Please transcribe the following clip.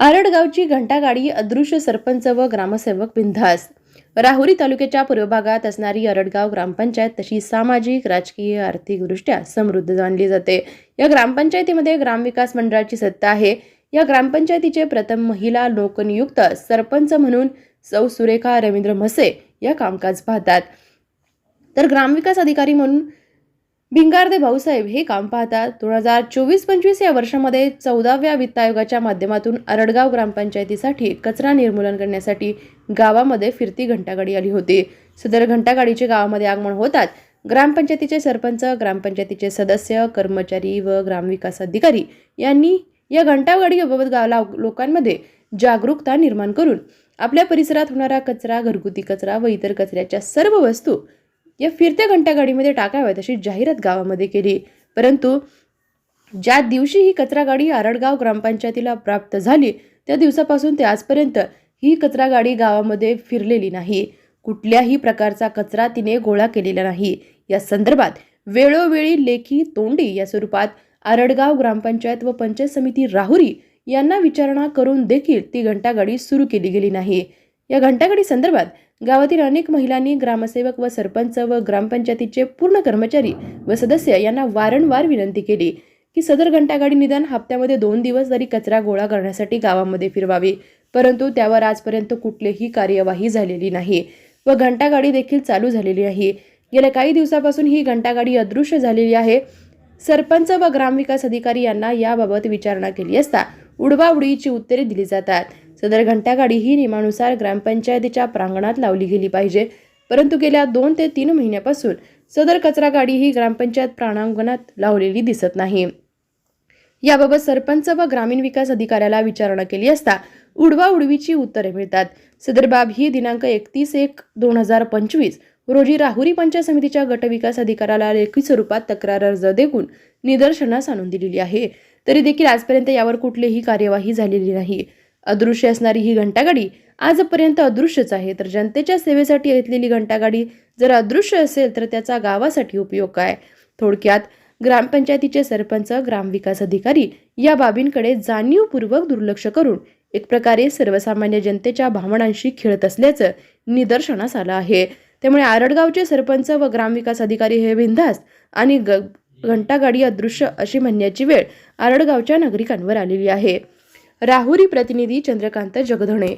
आरडगावची घंटागाडी अदृश्य सरपंच व ग्रामसेवक बिनधास्त. राहुरी तालुक्याच्या पूर्व भागात असणारी अरडगाव ग्रामपंचायत तशी सामाजिक राजकीय आर्थिकदृष्ट्या समृद्ध जाणली जाते. या ग्रामपंचायतीमध्ये ग्रामविकास मंडळाची सत्ता आहे. या ग्रामपंचायतीचे प्रथम महिला लोकनियुक्त सरपंच म्हणून सौ सुरेखा रवींद्र म्हसे या कामकाज पाहतात. तर ग्रामविकास अधिकारी म्हणून भिंगारदे भाऊसाहेब हे काम पाहतात. दोन हजार चोवीस पंचवीस या वर्षामध्ये चौदाव्या वित्त आयोगाच्या माध्यमातून अरडगाव ग्रामपंचायतीसाठी कचरा निर्मूलन करण्यासाठी गावामध्ये फिरती घंटागाडी आली होती. सदर घंटागाडीचे गावामध्ये आगमन होतात ग्रामपंचायतीचे सरपंच ग्रामपंचायतीचे सदस्य कर्मचारी व ग्रामविकास अधिकारी यांनी या घंटागाडीबाबत गावाला लोकांमध्ये जागरूकता निर्माण करून आपल्या परिसरात होणारा कचरा घरगुती कचरा व इतर कचऱ्याच्या सर्व वस्तू या फिरत्या घंटागाडीमध्ये टाकाव्यात अशी जाहिरात गावामध्ये केली. परंतु ज्या दिवशी ही कचरा गाडी आरडगाव ग्रामपंचायतीला प्राप्त झाली त्या दिवसापासून ते आजपर्यंत ही कचरा गाडी गावामध्ये फिरलेली नाही. कुठल्याही प्रकारचा कचरा तिने गोळा केलेला नाही. या संदर्भात वेळोवेळी लेखी तोंडी या स्वरूपात आरडगाव ग्रामपंचायत व पंचायत समिती राहुरी यांना विचारणा करून देखील ती घंटागाडी सुरू केली गेली नाही. या घंटागाडी संदर्भात गावातील अनेक महिलांनी ग्रामसेवक व सरपंच व ग्रामपंचायतीचे पूर्ण कर्मचारी व सदस्य यांना वारंवार विनंती केली की सदर घंटागाडी निदान हप्त्यामध्ये दोन दिवस जरी कचरा गोळा करण्यासाठी गावामध्ये फिरवावी परंतु त्यावर आजपर्यंत कुठलीही कार्यवाही झालेली नाही व घंटागाडी देखील चालू झालेली नाही गेल्या काही दिवसापासून ही घंटागाडी अदृश्य झालेली आहे. सरपंच व ग्रामविकास अधिकारी यांना याबाबत विचारणा केली असता उडवाउडीची उत्तरे दिली जातात. सदर घंटागाडी ही नियमानुसार ग्रामपंचायतीच्या प्रांगणात लावली गेली पाहिजे. परंतु गेल्या दोन ते तीन महिन्यापासून सदर कचरा गाडी ही ग्रामपंचायत प्रांगणात लावलेली दिसत नाही. याबाबत सरपंच व ग्रामीण विकास अधिकाऱ्याला विचारणा केली असता उडवा उडवीची उत्तरे मिळतात. सदर बाब ही दिनांक एकतीस एक दोन हजार पंचवीस रोजी राहुरी पंचायत समितीच्या गटविकास अधिकाऱ्याला लेखी स्वरूपात तक्रार अर्ज देऊन निदर्शनास आणून दिलेली आहे. तरी देखील आजपर्यंत यावर कुठलीही कार्यवाही झालेली नाही. अदृश्य असणारी ही घंटागाडी आजपर्यंत अदृश्यच आहे. तर जनतेच्या सेवेसाठी घेतलेली घंटागाडी जर अदृश्य असेल तर त्याचा गावासाठी उपयोग काय? थोडक्यात ग्रामपंचायतीचे सरपंच ग्रामविकास अधिकारी या बाबींकडे जाणीवपूर्वक दुर्लक्ष करून एक प्रकारे सर्वसामान्य जनतेच्या भावनांशी खेळत असल्याचं निदर्शनास आलं आहे. त्यामुळे आरडगावचे सरपंच व ग्रामविकास अधिकारी हे बिनधास्त आणि ग घंटागाडी अदृश्य अशी म्हणण्याची वेळ आरडगावच्या नागरिकांवर आलेली आहे. राहुरी प्रतिनिधी चंद्रकांत जगधणे.